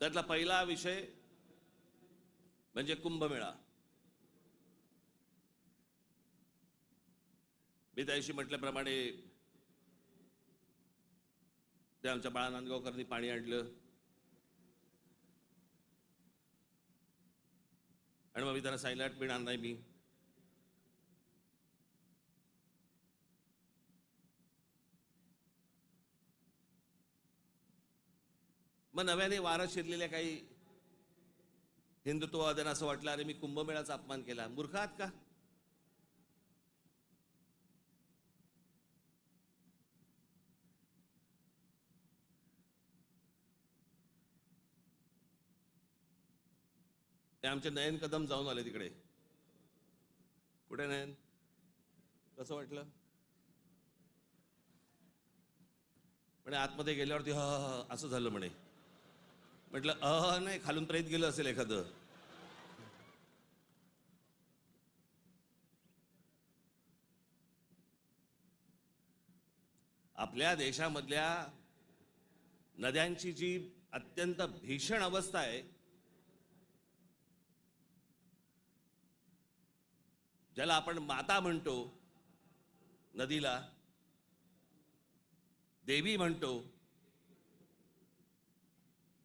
त्यातला पहिला विषय म्हणजे कुंभमेळा. मी त्याशी म्हटल्याप्रमाणे ते आमच्या बाळा नांदगावकरांनी पाणी आणलं. आणि मग मी त्यांना सांगितलं पिणार नाही मी. मग नव्याने वारं शिरलेल्या काही हिंदुत्ववाद्यांना असं वाटलं अरे मी कुंभमेळाचा अपमान केला. मूर्खात आहात का? ते आमचे नयन कदम जाऊन आले तिकडे. कुठे नयन? कसं वाटलं? म्हणे आतमध्ये गेल्यावरती ह असं झालं म्हणे. म्हटलं अह नाही खालून प्रेत गेलं असेल एखादं. आपल्या देशामधल्या नद्यांची जी अत्यंत भीषण अवस्था आहे ज्याला आपण माता म्हणतो नदीला देवी म्हणतो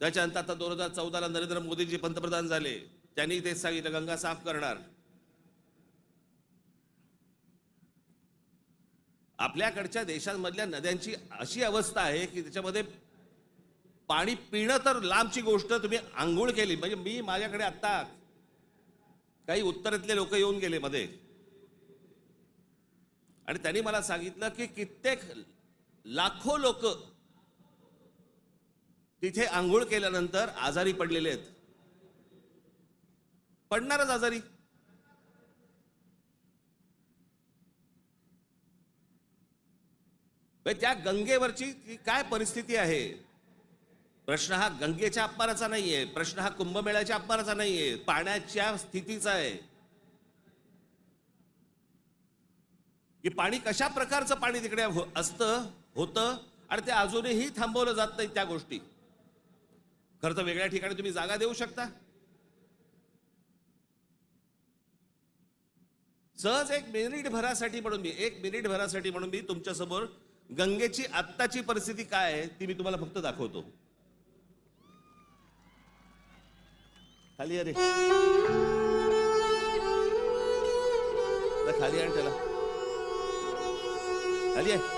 त्याच्यानंतर आता दोन हजार चौदाला नरेंद्र मोदीजी पंतप्रधान झाले त्यांनी तेच सांगितलं गंगा साफ करणार. आपल्याकडच्या देशांमधल्या नद्यांची अशी अवस्था आहे की त्याच्यामध्ये पाणी पिणं तर लांबची गोष्ट तुम्ही आंघोळ केली. म्हणजे मी माझ्याकडे आत्ता काही उत्तरेतले लोक येऊन गेले मध्ये. आणि त्यांनी मला सांगितलं की कित्येक लाखो लोक तिथे आंघोळ केल्यानंतर आजारी पडलेले आहेत. पडणारच आजारी. त्या गंगेवरची काय परिस्थिती आहे? प्रश्न हा गंगेच्या अपमानाचा नाहीये प्रश्न हा कुंभमेळ्याच्या अपमानाचा नाहीये पाण्याच्या स्थितीचा आहे. की पाणी कशा प्रकारचं पाणी तिकडे हो- असतं होतं आणि ते अजूनही थांबवलं जात नाही त्या गोष्टी. खरं तर वेगळ्या ठिकाणी तुम्ही जागा देऊ शकता. सहज एक मिनिट भरासाठी म्हणून मी एक मिनिट भरासाठी म्हणून मी तुमच्यासमोर गंगेची आत्ताची परिस्थिती काय आहे ती मी तुम्हाला फक्त दाखवतो. खाली अरे खाली आण त्याला. खाली आहे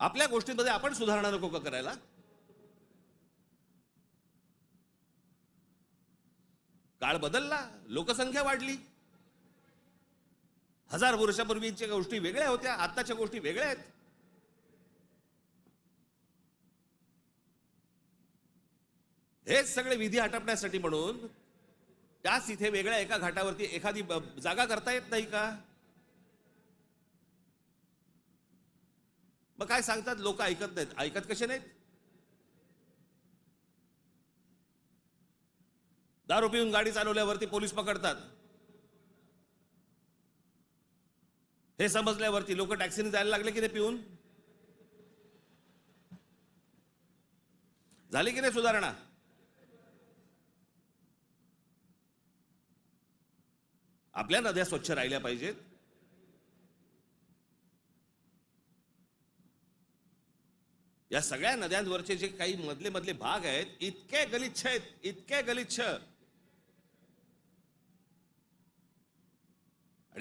आपल्या गोष्टींमध्ये आपण सुधारणा नको का करायला? काळ बदलला लोकसंख्या वाढली. हजार वर्षापूर्वीच्या गोष्टी वेगळ्या होत्या आत्ताच्या गोष्टी वेगळ्या आहेत. हेच सगळे विधी आटपण्यासाठी म्हणून त्याच इथे वेगळ्या एका घाटावरती एखादी जागा करता येत नाही का? मग काय सांगतात? लोक ऐकत नाहीत. ऐकत कसे नाहीत? दारू पिऊन गाडी चालवल्यावरती पोलीस पकडतात. हे समजल्यावरती लोक टॅक्सीने जायला लागले की नाही पिऊन? झाली की नाही सुधारणा? आपल्या नद्या स्वच्छ राहिल्या पाहिजेत. या सगळ्या नद्यांवरचे जे काही मधले मधले भाग आहेत इतके गलिच्छ आहेत इतके गलिच्छ. आणि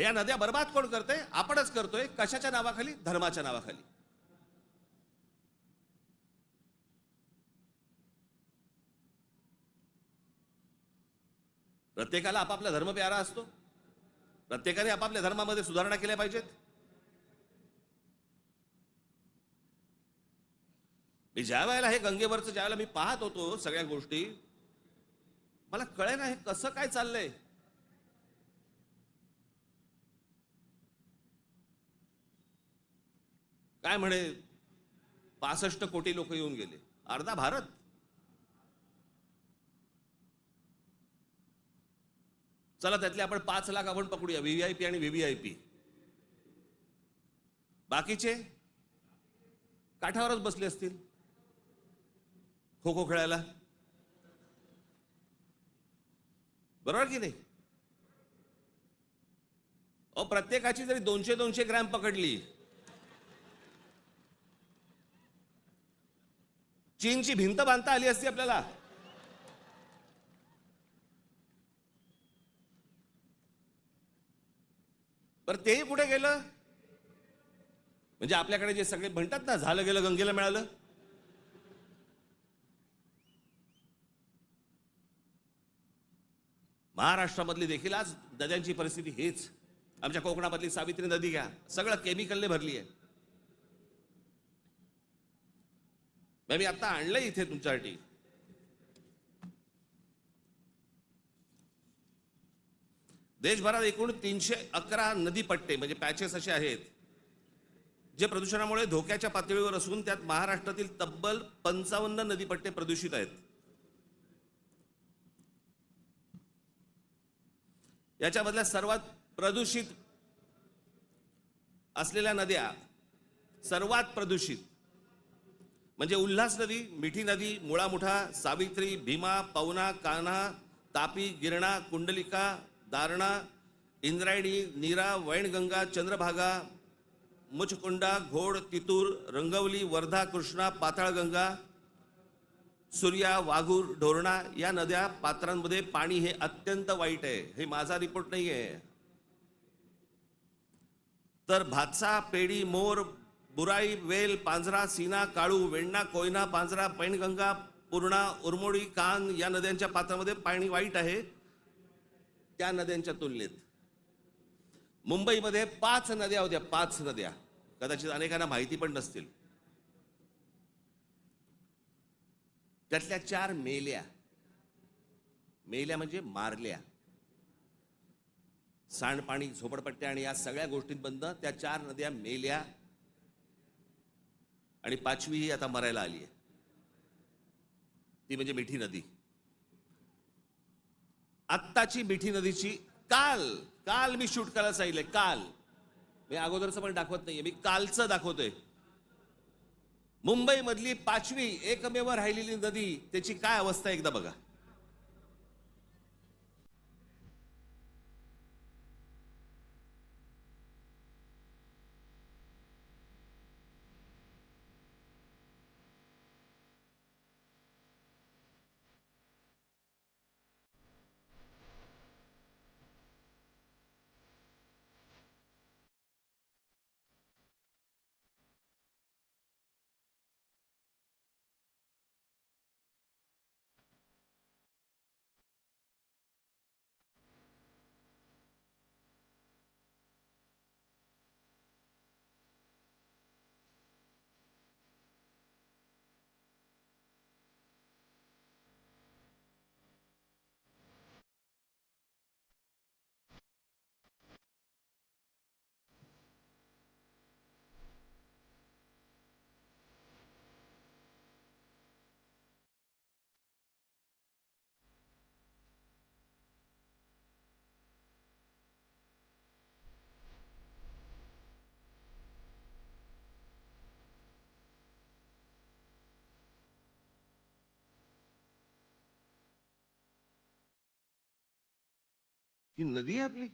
या नद्या बर्बाद कोण करतोय आपणच करतोय कशाच्या नावाखाली? धर्माच्या नावाखाली. प्रत्येकाला आपापला धर्म प्यारा असतो. प्रत्येकाने आपापल्या धर्मामध्ये सुधारणा केल्या पाहिजेत. मी ज्या वेळेला हे गंगेवरचं ज्या वेळेला मी पाहत होतो सगळ्या गोष्टी मला कळे ना हे कसं काय चाललंय. काय म्हणे पासष्ट कोटी लोक येऊन गेले. अर्धा भारत. चला त्यातले आपण पाच लाख आपण पकडूया व्हीव्हीआयपी आणि व्हीव्हीआयपी बाकीचे काठावरच बसले असतील. खो खो खेळायला? बरोबर की नाही? अहो प्रत्येकाची जरी दोनशे दोनशे ग्रॅम पकडली चीनची भिंत बांधता आली असती आपल्याला. बरं तेही कुठे गेलं? म्हणजे आपल्याकडे जे सगळे म्हणतात ना झालं गेलं गंगेला मिळालं. महाराष्ट्रामधली देखील आज नद्यांची परिस्थिती हेच. आमच्या कोकणामधली सावित्री नदी घ्या. सगळं केमिकलने भरली आहे. मी आता आणलंय इथे तुमच्यासाठी. देशभरात एकूण तीनशे अकरा नदीपट्टे म्हणजे पॅचेस असे आहेत जे प्रदूषणामुळे धोक्याच्या पातळीवर असून त्यात महाराष्ट्रातील तब्बल पंचावन्न नदीपट्टे प्रदूषित आहेत. याच्यामधल्या सर्वात प्रदूषित असलेल्या नद्या सर्वात प्रदूषित म्हणजे उल्हास नदी मिठी नदी मुळामुठा सावित्री भीमा पवना कान्हा तापी गिरणा कुंडलिका दारणा इंद्रायणी नीरा वैणगंगा चंद्रभागा मुचकुंडा घोड तितूर रंगवली वर्धा कृष्णा पाताळगंगा सूर्या वाघूर ढोरणा या नद्या पात्रांमध्ये पाणी हे अत्यंत वाईट आहे. हे माझा रिपोर्ट नाही आहे तर भातसा पेडी मोर बुराई वेल पांझरा सीना काळू वेण्णा कोयना पांझरा पैनगंगा पूर्णा उरमोडी कान या नद्यांच्या पात्रामध्ये पाणी वाईट आहे. त्या नद्यांच्या तुलनेत. मुंबईमध्ये पाच नद्या होत्या पाच नद्या. कदाचित अनेकांना माहिती पण नसतील. त्यातल्या चार मेल्या. मेल्या म्हणजे मारल्या. सांडपाणी झोपडपट्ट्या आणि या सगळ्या गोष्टींबंद त्या चार नद्या मेल्या आणि पाचवी ही आता मरायला आली आहे. ती म्हणजे मिठी नदी. आत्ताची मिठी नदीची काल काल मी शूट करायला सांगितलंय काल. मी अगोदरचं पण दाखवत नाहीये मी कालचं दाखवतोय. मुंबईमधली पाचवी एकमेव राहिलेली नदी त्याची काय अवस्था एकदा बघा. ही नदी आहे आपली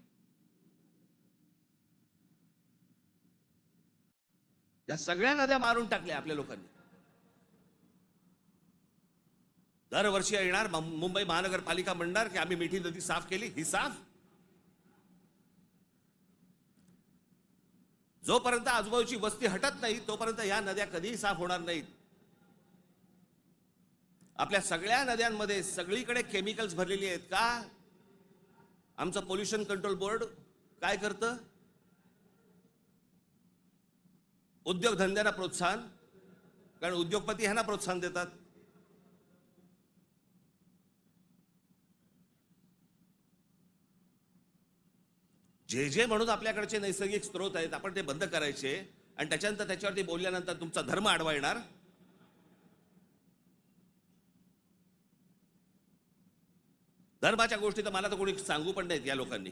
या सगळ्या नद्या मारून टाकल्या आपल्या लोकांनी दरवर्षी येणार मुंबई महानगरपालिका म्हणणार की आम्ही मिठी नदी साफ केली ही साफ जोपर्यंत आजूबाजूची वस्ती हटत नाही तोपर्यंत या नद्या कधीही साफ होणार नाहीत आपल्या सगळ्या नद्यांमध्ये सगळीकडे केमिकल्स भरलेली आहेत का आमचं पोल्युशन कंट्रोल बोर्ड काय करतं? उद्योगधंद्यांना प्रोत्साहन कारण उद्योगपती ह्यांना प्रोत्साहन देतात. जे जे म्हणून आपल्याकडचे नैसर्गिक स्रोत आहेत आपण ते बंद करायचे आणि त्याच्यानंतर त्याच्यावरती बोलल्यानंतर तुमचा धर्म आडवा येणार धर्माच्या गोष्टी तर मला तर कोणी सांगू पण नाहीत या लोकांनी.